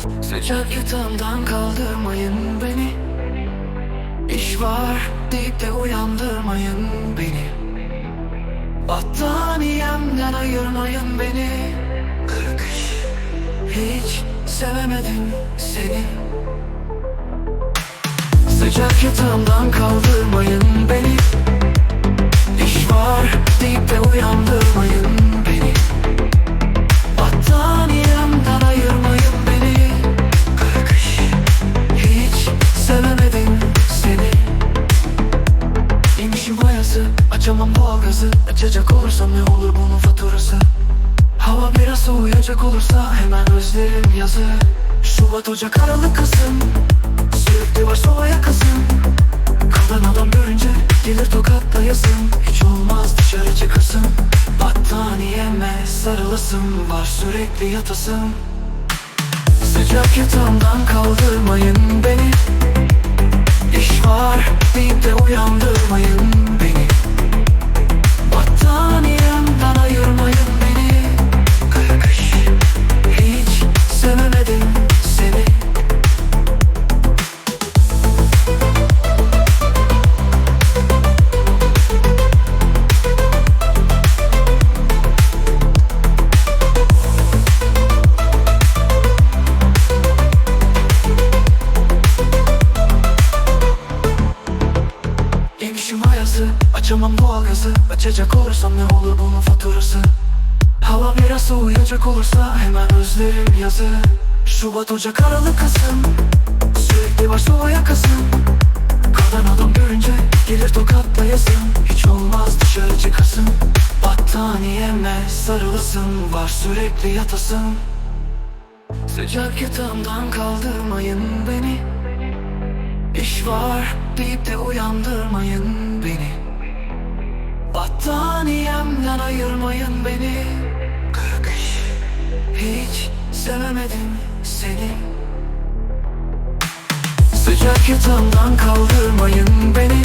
Sıcak yatağımdan kaldırmayın beni. İş var deyip de uyandırmayın beni. Battaniyemden ayırmayın beni. Kırık iş Hiç sevemedim seni. Sıcak yatağımdan kaldırmayın beni. İş var deyip de uyandırmayın İnişim ayazı Açamam doğalgazı. Açacak olursam ne olur bunun faturası? Hava biraz soğuyacak olursa Hemen özlerim yazı. Şubat, Ocak, Aralık, Kasım. Sürekli var sobaya kızım Kadın adam görünce Gelir tokat dayasın Hiç olmaz dışarı çıkasın Battaniyeme sarılasım Var sürekli yatasım. Sıcak yatağımdan kaldırmayın beni Yemişim ayazı Açamam doğalgazı. Açacak olursam ne olur bunun faturası? Hava biraz soğuyacak olursa Hemen özlerim yazı. Şubat, Ocak, Aralık, Kasım. Sürekli var sobaya kasım Kadın adam görünce Gelir tokat dayasın Hiç olmaz dışarı çıkasın Battaniyeme sarılasın Var sürekli yatasın Sıcak yatağımdan kaldırmayın beni İş var deyip de uyandırmayın beni. Battaniyemden ayırmayın beni. Kırk iş Hiç sevemedim seni. Sıcak yatağımdan kaldırmayın beni